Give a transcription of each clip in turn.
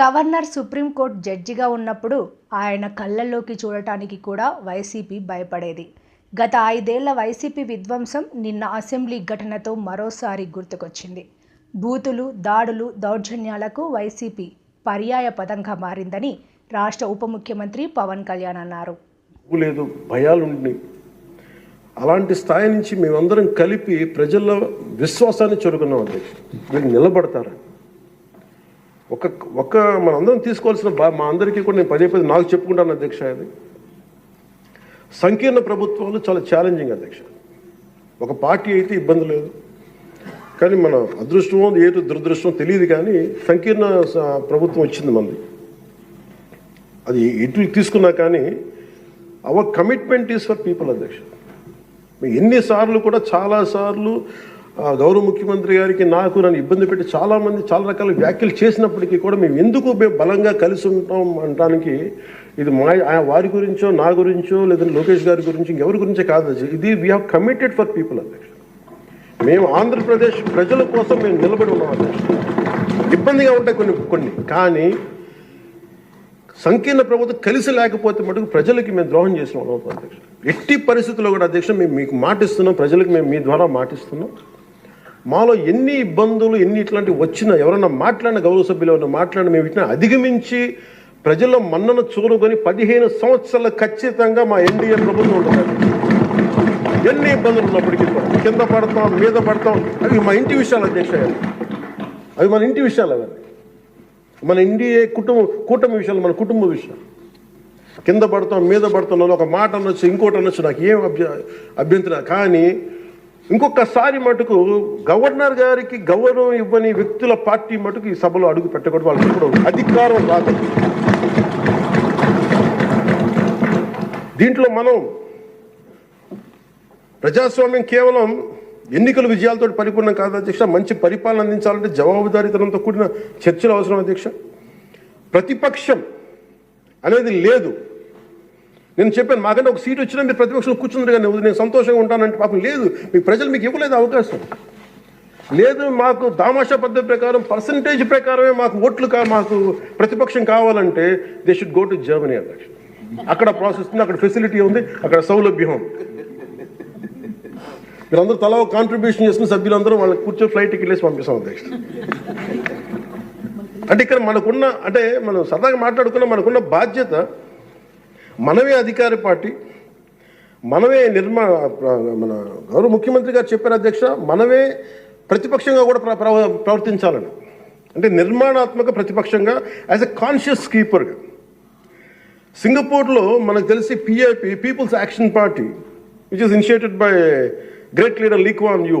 Governor supreme court జడ్జిగా ఉన్నప్పుడు ఆయన కళ్ళల్లోకి చూడటానికి కూడా వైసీపీ భయపడేది. గత ఐదేళ్ళ వైసీపీ విధ్వంసం నిన్న అసెంబ్లీ ఘటనతో మరోసారి గుర్తుకొచ్చింది. బూతులు దాడులు దౌర్జన్యాలకు వైసీపీ పర్యాయ పదంగా మారిందని రాష్ట్ర ఉప ముఖ్యమంత్రి పవన్ కళ్యాణ్ అన్నారు. లేదు భయాలు అలాంటి స్థాయి నుంచి మేమందరం కలిపి ప్రజల్లో విశ్వాసాన్ని చెరుకున్నాం అండి వీళ్ళు నిలబడతారు? ఒక ఒక మనందరం తీసుకోవాల్సిన బా మా అందరికీ కూడా నేను పదే పదే నాకు చెప్పుకుంటాను అధ్యక్ష అది. సంకీర్ణ ప్రభుత్వాలు చాలా ఛాలెంజింగ్ అధ్యక్ష. ఒక పార్టీ అయితే ఇబ్బంది లేదు. కానీ మన అదృష్టమో ఏదో దురదృష్టం తెలియదు కానీ సంకీర్ణ ప్రభుత్వం వచ్చింది మనది అది ఎటు తీసుకున్నా కానీ our commitment is for people అధ్యక్ష. ఎన్నిసార్లు కూడా చాలాసార్లు గౌరవ ముఖ్యమంత్రి గారికి నాకు నన్ను ఇబ్బంది పెట్టి చాలామంది చాలా రకాల వ్యాఖ్యలు చేసినప్పటికీ కూడా మేము ఎందుకు మేము బలంగా కలిసి ఉంటాం అనడానికి ఇది మా వారి గురించో నా గురించో లేదంటే లోకేష్ గారి గురించి ఇంకెవరి గురించే కాదు ఇది we have committed for people అధ్యక్ష. మేము ఆంధ్రప్రదేశ్ ప్రజల కోసం మేము నిలబడి ఉన్నాం అధ్యక్ష. ఇబ్బందిగా ఉంటాయి కొన్ని కొన్ని. కానీ సంకీర్ణ ప్రభుత్వం కలిసి లేకపోతే మటుకు ప్రజలకి మేము ద్రోహం చేసిన వాళ్ళం అధ్యక్ష. ఎట్టి పరిస్థితుల్లో కూడా అధ్యక్ష మేము మీకు మాటిస్తున్నాం ప్రజలకు మేము మీ ద్వారా మాటిస్తున్నాం. మాలో ఎన్ని ఇబ్బందులు ఎన్ని ఇట్లాంటివి వచ్చినా ఎవరైనా మాట్లాడిన గౌరవ సభ్యులు ఎవరైనా మాట్లాడిన మేము ఇట్లా అధిగమించి ప్రజల మన్నను చూరుకొని పదిహేను సంవత్సరాలు ఖచ్చితంగా మా ఎన్డీఏ ప్రభుత్వం ఉంటుంది. ఎన్ని ఇబ్బందులు ఉన్నప్పటికీ కింద పడతాం మీద పడతాం అవి మా ఇంటి విషయాలు అధ్యక్ష అవి మన ఇంటి విషయాలు అవన్నీ. మన ఎన్డీఏ కుటుంబ కూటమి విషయాలు మన కుటుంబ విషయాలు. కింద పడతాం మీద పడతాం ఒక మాట అనొచ్చు ఇంకోటి అనొచ్చు నాకు ఏం అభ్య అభ్యంతరం. కానీ ఇంకొకసారి మటుకు గవర్నర్ గారికి గౌరవం ఇవ్వని వ్యక్తుల పార్టీ మటుకు ఈ సభలో అడుగు పెట్టకూడదు వాళ్ళకి ఇప్పుడు అధికారం రాదు. దీంట్లో మనం ప్రజాస్వామ్యం కేవలం ఎన్నికల విజయాలతో పరిపూర్ణం కాదు అధ్యక్ష మంచి పరిపాలన అందించాలంటే జవాబుదారీతనంతో కూడిన చర్చలు అవసరం అధ్యక్ష. ప్రతిపక్షం అనేది లేదు. నేను చెప్పాను మాకంటే ఒక సీట్ వచ్చినా మీరు ప్రతిపక్షం కూర్చుందరు కానీ నేను సంతోషంగా ఉంటానంటే పాపం లేదు. మీ ప్రజలు మీకు ఇవ్వలేదు అవకాశం. లేదు మాకు దామాషా పద్ధతి ప్రకారం పర్సంటేజ్ ప్రకారమే మాకు ఓట్లు కా మాకు ప్రతిపక్షం కావాలంటే they should go to Germany అధ్యక్ష. అక్కడ ప్రాసెస్ ఉంది అక్కడ ఫెసిలిటీ ఉంది అక్కడ సౌలభ్యం ఉంది. మీరందరూ తలా కాంట్రిబ్యూషన్ చేసిన సభ్యులందరూ వాళ్ళకి కూర్చొని ఫ్లైట్ టికెట్ పంపిస్తాం అధ్యక్ష. అంటే ఇక్కడ మనకున్న అంటే మనం సరదాగా మాట్లాడుకున్న మనకున్న బాధ్యత మనమే అధికార పార్టీ మనమే నిర్మా మన గౌరవ ముఖ్యమంత్రి గారు చెప్పారు అధ్యక్ష మనమే ప్రతిపక్షంగా కూడా ప్ర- ప్ర- ప్రవర్తించాలని. అంటే నిర్మాణాత్మక ప్రతిపక్షంగా యాజ్ ఎ కాన్షియస్ కీపర్గా సింగపూర్లో మనకు తెలిసి PIP people's action party which is initiated by great leader Lee Kuan Yew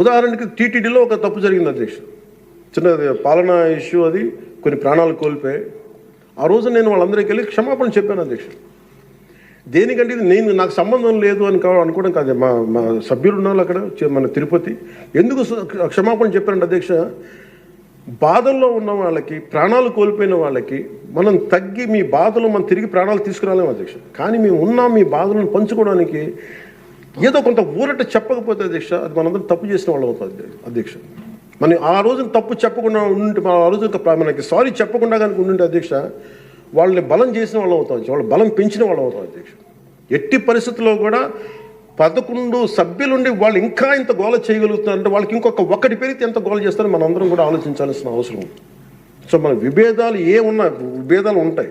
ఉదాహరణకి టీటీడీలో ఒక తప్పు జరిగింది అధ్యక్ష. చిన్నది పాలనా ఇష్యూ అది కొన్ని ప్రాణాలు కోల్పోయాయి. ఆ రోజు నేను వాళ్ళందరికీ వెళ్ళి క్షమాపణ చెప్పాను అధ్యక్ష. దేనికంటే ఇది నేను నాకు సంబంధం లేదు అని అనుకోవడం కాదు. మా మా సభ్యులు ఉన్నారు అక్కడ మన తిరుపతి. ఎందుకు క్షమాపణ చెప్పారంటే అధ్యక్ష బాధల్లో ఉన్న వాళ్ళకి ప్రాణాలు కోల్పోయిన వాళ్ళకి మనం తగ్గి మీ బాధలు మనం తిరిగి ప్రాణాలు తీసుకురాలేము అధ్యక్ష. కానీ మేము ఉన్నాం మీ బాధలను పంచుకోవడానికి ఏదో కొంత ఊరట చెప్పకపోతే అధ్యక్ష అది మనందరం తప్పు చేసిన వాళ్ళు అవుతుంది అధ్యక్ష మనం ఆ రోజున తప్పు చెప్పకుండా ఉండి ఆ రోజు మనకి సారీ చెప్పకుండా కనుక ఉండి అధ్యక్ష వాళ్ళని బలం చేసిన వాళ్ళు అవుతాం వాళ్ళు బలం పెంచిన వాళ్ళు అవుతాం అధ్యక్ష. ఎట్టి పరిస్థితుల్లో కూడా పదకొండు సభ్యులుండి వాళ్ళు ఇంకా ఇంత గోల చేయగలుగుతున్నారంటే వాళ్ళకి ఇంకొక ఒక్కటి పెరిగితే ఎంత గోల చేస్తారో మనం అందరం కూడా ఆలోచించాల్సిన అవసరం సో మన విభేదాలు ఏ ఉన్నా విభేదాలు ఉంటాయి.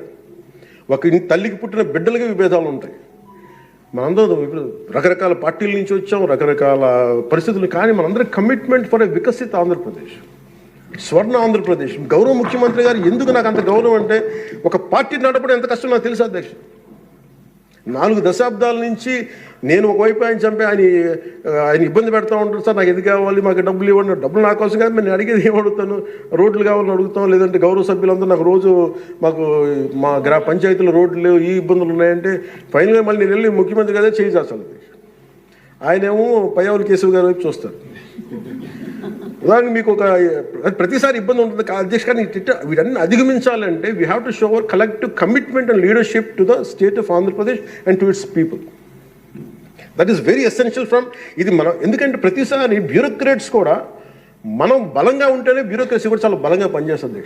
ఒక తల్లికి పుట్టిన బిడ్డలకి విభేదాలు ఉంటాయి. మనందరం ఇప్పుడు రకరకాల పార్టీల నుంచి వచ్చాం రకరకాల పరిస్థితులు కానీ మనందరం కమిట్మెంట్ ఫర్ ఏ వికసిత ఆంధ్రప్రదేశ్. స్వర్ణ ఆంధ్రప్రదేశ్. గౌరవ ముఖ్యమంత్రి గారు ఎందుకు నాకు అంత గౌరవం అంటే ఒక పార్టీ నడపడం ఎంత కష్టం నాకు తెలుసు అధ్యక్ష. నాలుగు దశాబ్దాల నుంచి నేను ఒకవైపు ఆయన చంపి ఆయన ఆయన ఇబ్బంది పెడతా ఉంటాను సార్ నాకు ఇది కావాలి? మాకు డబ్బులు ఇవ్వండి. డబ్బులు నా కోసం కాదు నేను అడిగేది ఏం అడుగుతాను? రోడ్లు కావాలని అడుగుతాం లేదంటే గౌరవ సభ్యులందరూ నాకు రోజు మాకు మా గ్రా పంచాయతీలో రోడ్లు లేవు ఈ ఇబ్బందులు ఉన్నాయంటే ఫైనల్గా మళ్ళీ నేను వెళ్ళి ముఖ్యమంత్రి కదా చేయి అసలు ఆయనేమో పయ్యావుల కేశవ్ గారి వైపు చూస్తారు ఉదాహరణకు మీకు ఒక ప్రతిసారి ఇబ్బంది ఉంటుంది. కా- అధ్యక్ష కానీ వీటన్ని అధిగమించాలంటే we have to show our collective commitment and leadership to the state of Andhra Pradesh and to its people that is very essential from ఇది మనం ఎందుకంటే ప్రతిసారి బ్యూరోక్రేట్స్ కూడా మనం బలంగా ఉంటేనే బ్యూరోక్రసీ కూడా చాలా బలంగా పనిచేస్తుంది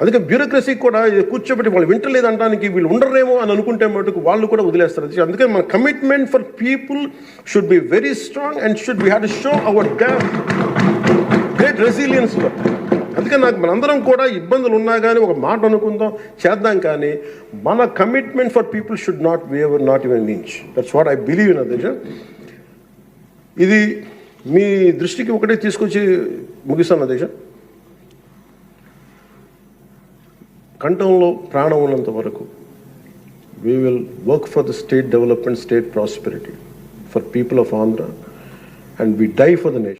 అందుకే బ్యూరోక్రసీ కూడా కూర్చోబెట్టి వాళ్ళు వింటలేదు అనడానికి వీళ్ళు ఉండరేమో అని అనుకుంటే మటుకు వాళ్ళు కూడా వదిలేస్తారు. అందుకే మన commitment for people should be very strong and should be had show our great resilience అందుకే నాకు మనందరం కూడా ఇబ్బందులు ఉన్నా కానీ ఒక మాట అనుకుందాం చేద్దాం కానీ మన commitment for people should not waver not even inch that's what I believe in అదే ఇది మీ దృష్టికి ఒకటే తీసుకొచ్చి ముగిస్తాను అధ్యక్ష కంఠంలో ప్రాణం ఉన్నంత వరకు we will work for the state development state prosperity for people of Andhra and we die for the nation